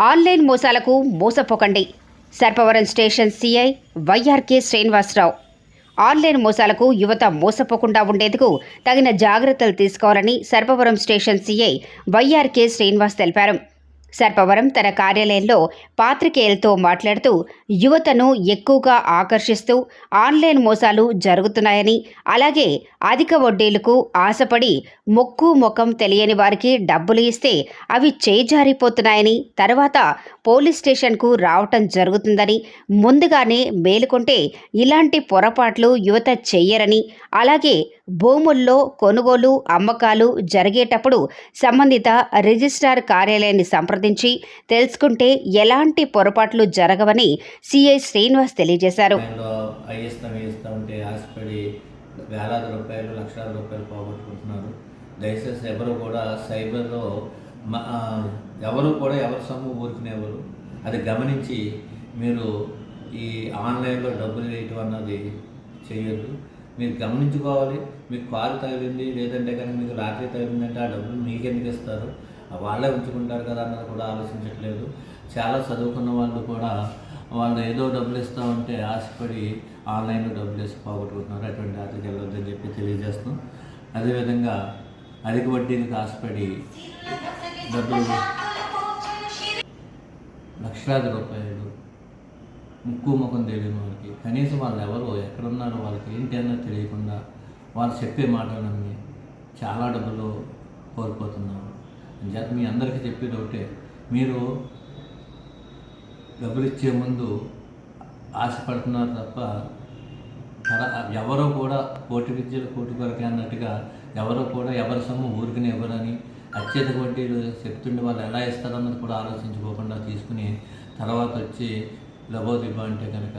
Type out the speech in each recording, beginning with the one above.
Online మోసాలకు మోసపోకండి. Sarpavaram station CI YRK Srinivasarao. Online మోసాలకు యువత మోసపోకుండా ఉండేందుకు తగిన జాగ్రత్తలు తీసుకోవాలని Sarpavaram station CI YRK Srinivas తెలిపారు. సర్పవరం తన కార్యాలయంలో పాత్రికేయులతో మాట్లాడుతూ యువతను ఎక్కువగా ఆకర్షిస్తూ ఆన్లైన్ మోసాలు జరుగుతున్నాయని అలాగే అధిక వడ్డీలకు ఆశపడి మొక్కు ముఖం తెలియని వారికి డబ్బులు ఇస్తే అవి చేజారిపోతున్నాయని తర్వాత పోలీస్ స్టేషన్కు రావటం జరుగుతుందని ముందుగానే మేలుకుంటే ఇలాంటి పొరపాట్లు యువత చెయ్యరని అలాగే భూముల్లో కొనుగోలు అమ్మకాలు జరిగేటప్పుడు సంబంధిత రిజిస్ట్రార్ కార్యాలయాన్ని సంప్రదించి తెలుసుకుంటే ఎలాంటి పొరపాట్లు జరగవని సిఐ శ్రీనివాస్ తెలియజేశారు. అంటే ఆశపడి వేలాది రూపాయలు లక్షల రూపాయలు పోగొట్టుకుంటున్నారు. దయచేసి ఎవరు కూడా సైబర్లో ఎవరు కూడా ఎవరి సొమ్ము ఊరుకునేవారు అది గమనించి మీరు ఈ ఆన్లైన్లో డబ్బులు వేయటం అన్నది చేయొద్దు. మీరు గమనించుకోవాలి మీకు కారు తగిలింది లేదంటే కనుక మీకు రాత్రి తగిలిందంటే ఆ డబ్బులు మీకెందుకు ఇస్తారు? వాళ్ళే ఉంచుకుంటారు కదా అన్నది కూడా ఆలోచించట్లేదు. చాలా చదువుకున్న వాళ్ళు కూడా వాళ్ళు ఏదో డబ్బులు ఇస్తామంటే ఆశపడి ఆన్లైన్లో డబ్బులు వేసి పోగొట్టుకుంటున్నారు. అటువంటి వాటికి వెళ్ళొద్దని చెప్పి తెలియజేస్తాం అదేవిధంగా అధిక వడ్డీలకు ఆశపడి డబ్బులు లక్షలాది రూపాయలు ముక్కు ముఖం తెలియని వాళ్ళకి కనీసం వాళ్ళు ఎవరు ఎక్కడున్నారో వాళ్ళకి ఏంటి అన్నది తెలియకుండా వాళ్ళు చెప్పే మాటలు నమ్మి చాలా డబ్బులు కోల్పోతున్నారు. అంచేత మీ అందరికీ చెప్పేది ఒకటే. మీరు డబ్బులు ఇచ్చే ముందు ఆశపడుతున్నారు తప్ప ఎవరో కూడా కోటి విద్యలు కోటి కొరకే అన్నట్టుగా ఎవరో కూడా ఎవరి సొమ్ము ఊరికనే ఇవ్వరని అత్యధిక వడ్డీలు చెప్తుండే వాళ్ళు ఎలా ఇస్తారన్నది కూడా ఆలోచించుకోకుండా తీసుకుని తర్వాత వచ్చి లబోదిబ్బ అంటే కనుక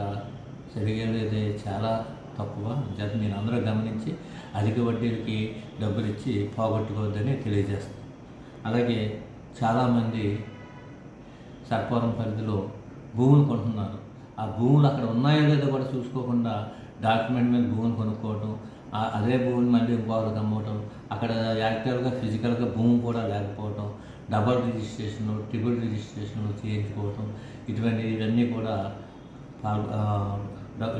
జరిగేది చాలా తక్కువ. జత మీరు అందరూ గమనించి అధిక వడ్డీలకి డబ్బులు ఇచ్చి పోగొట్టుకోవద్దని తెలియజేస్తాను అలాగే చాలామంది సర్పవరం పరిధిలో భూములు కొంటున్నారు. ఆ భూములు అక్కడ ఉన్నాయో లేదో కూడా చూసుకోకుండా డాక్యుమెంట్ మీద భూమిని కొనుక్కోవటం అదే భూమిని మళ్ళీ ఇంకొకరికి అమ్మటం అక్కడ యాక్టివ్గా ఫిజికల్గా భూమి కూడా లేకపోవటం డబల్ రిజిస్ట్రేషన్ ట్రిపుల్ రిజిస్ట్రేషన్ చేయించుకోవటం ఇటువంటి ఇవన్నీ కూడా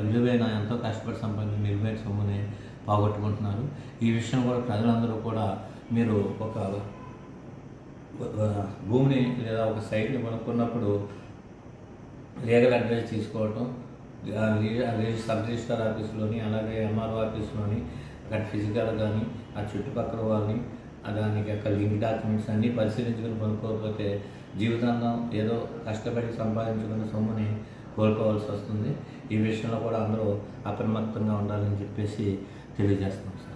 విలువైన ఎంతో కష్టపడి సంపాదించిన విలువైన సొమ్ముని పోగొట్టుకుంటున్నారు. ఈ విషయం కూడా ప్రజలందరూ కూడా మీరు ఒక భూమిని లేదా ఒక సైట్ని కొనుక్కున్నప్పుడు లీగల్ అడ్వైస్ తీసుకోవటం ఆ రి- సబ్ రిజిస్టర్ ఆఫీస్లోని అలాగే ఎంఆర్ఓ ఆఫీస్లోని అక్కడ ఫిజికల్ కానీ ఆ చుట్టుపక్కల వాళ్ళని దానికి యొక్క లింక్ డాక్యుమెంట్స్ అన్నీ పరిశీలించుకుని కొనుక్కోకపోతే జీవితాంతం ఏదో కష్టపడి సంపాదించుకున్న సొమ్ముని కోల్పోవాల్సి వస్తుంది. ఈ విషయంలో కూడా అందరూ అప్రమత్తంగా ఉండాలని చెప్పేసి తెలియజేస్తాం సార్.